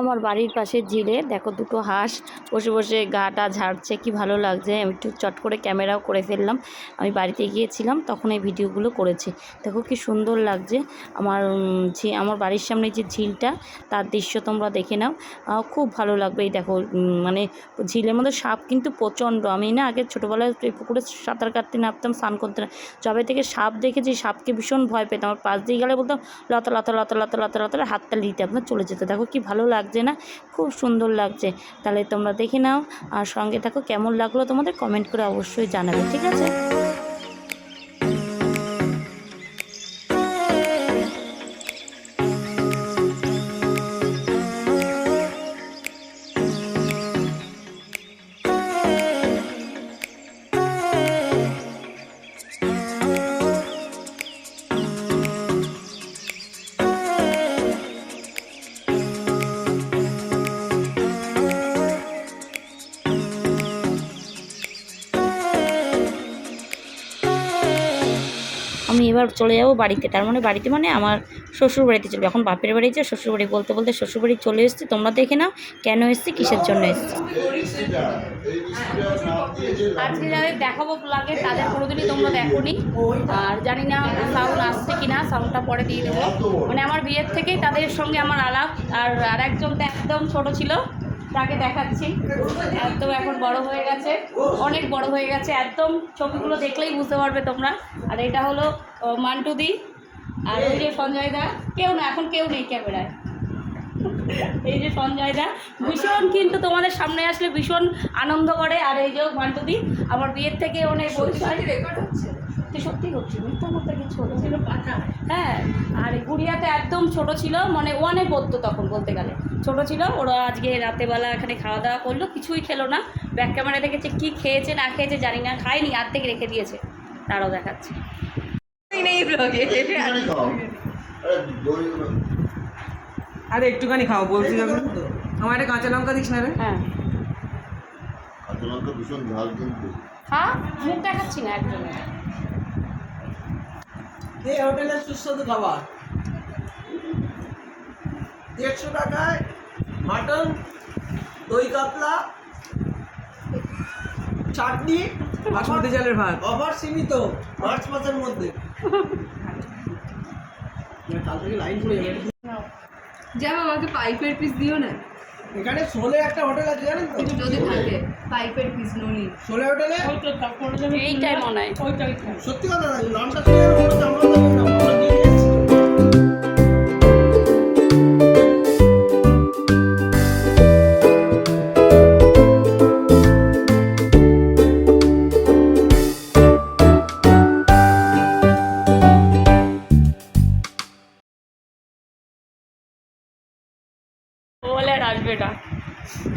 আমার বাড়ির পাশে ঝিলে, দেখো দুটো হাঁস বসে বসে গাটা ঝাড়ছে, কি ভালো লাগছে। আমি একটু চট করে ক্যামেরাও করে ফেললাম। আমি বাড়িতে গিয়েছিলাম, তখন এই ভিডিওগুলো করেছি। দেখো কি সুন্দর লাগছে। আমার আমার বাড়ির সামনে যে ঝিলটা, তার দৃশ্য তোমরা দেখে নাও। খুব ভালো লাগবে এই দেখো মানে ঝিলের মধ্যে সাপ কিন্তু প্রচণ্ড। আমি না আগে ছোটোবেলায় পুকুরে সাঁতার কাটতে নামতাম, স্নান করতে না যবে থেকে সাপ দেখেছি, সাপকে ভীষণ ভয় পেতাম। আমার পাশ দিয়ে গেলে বলতাম, লতা লতা লতা লতা লতা লতা হাতটা লিতে আপনার চলে যেত। দেখো কি ভালো লাগছে না? খুব সুন্দর লাগছে। তাহলে তোমরা দেখে নাও আর সঙ্গে থাকো। কেমন লাগল তোমাদের? কমেন্ট করে অবশ্যই জানাবে, ঠিক আছে? আমি এবার চলে যাব বাড়িতে। তার মানে বাড়িতে মানে আমার শ্বশুর বাড়িতে চলবে। এখন বাপের বাড়ি যে শ্বশুর বাড়ি বলতে বলতে শ্বশুর বাড়ি চলে এসেছি। তোমরা দেখে নাও কেন এসেছি, কিসের জন্য এসেছি। আজকে যাদের দেখাবো লাগে তাদের কোনোদিনই তোমরা দেখোনি। আর জানি না সাউন্ড আসছে কি না সাউন্ডটা পরে দিয়ে দেবো। মানে আমার বিয়ের থেকেই তাদের সঙ্গে আমার আলাপ। আর আর একজন তো একদম ছোট ছিল তাকে দেখাচ্ছি। একদম এখন বড় হয়ে গেছে। অনেক বড় হয়ে গেছে। একদম ছবিগুলো দেখলেই বুঝতে পারবে তোমরা। আর এটা হলো মান্টুদি আর ওই যে সঞ্জয় দা? কেউ না এখন কেউ নেই ক্যামেরায়। এই যে সঞ্জয় দা ভীষণ কিন্তু তোমাদের সামনে আসলে ভীষণ আনন্দ করে। আর এই যে মান্টুদি আমার বিয়ের থেকে অনেক রেকর্ড হচ্ছে? তুই সত্যি করছি মিথ্যা মতো কি ছোট ছিল হ্যাঁ আর গুড়িয়াতে একদম ছোট ছিল মানে ওয়ানে পড়তো তখন বলতে গেলে। ছোট ছিল ওরা আজকে রাতেবেলা এখানে খাওয়া দাওয়া করল কিছুই খেলো না। ব্যাক ক্যামেরা দেখেছে কি খেয়েছে না খেয়েছে জানি না খায়নি আর্ধেক রেখে দিয়েছে। তারাও দেখাচ্ছে। খাও। আরে একটুখানি খাও বলছি যখন আমার একটা কাঁচা লঙ্কা দিস না রে। হ্যাঁ। কাঁচা লঙ্কা ভীষণ ঝাল কিন্তু। হ্যাঁ মুখ দেখাচ্ছি না একদম এই হোটেলের সুস্বাদু খাবার। দেড়শো টাকায় মাটন দই কাতলা চাটনি বাসমতি চালের ভাত। অফার সীমিত মার্চ মাসের মধ্যে। কাল থেকে লাইন পড়ে যাবে। জ্যাম আমাকে পাইপের পিস দিও না। এখানে শোলে একটা হোটেল আছে জানেন তো? যদি থাকে পাইপের পিস নলি শোলে হোটেলে এইটাই মনে হয়। সত্যি কথা নামটা শুনে হোটেল আমরা ও বলে আর আসবে না।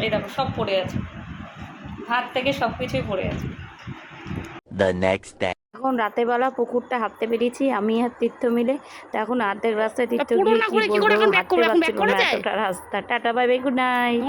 এই দেখো সব পড়ে আছে। ভাত থেকে সব কিছুই পড়ে আছে. এখন রাতের বেলা পুকুরটা হাঁটতে বেরিয়েছি আমি আর তীর্থ মিলে। তো এখন আর্ধেক রাস্তায় তীর্থ গিয়ে কি বলব? হাঁটতে করা না এতটা রাস্তা। Tata bye bye good night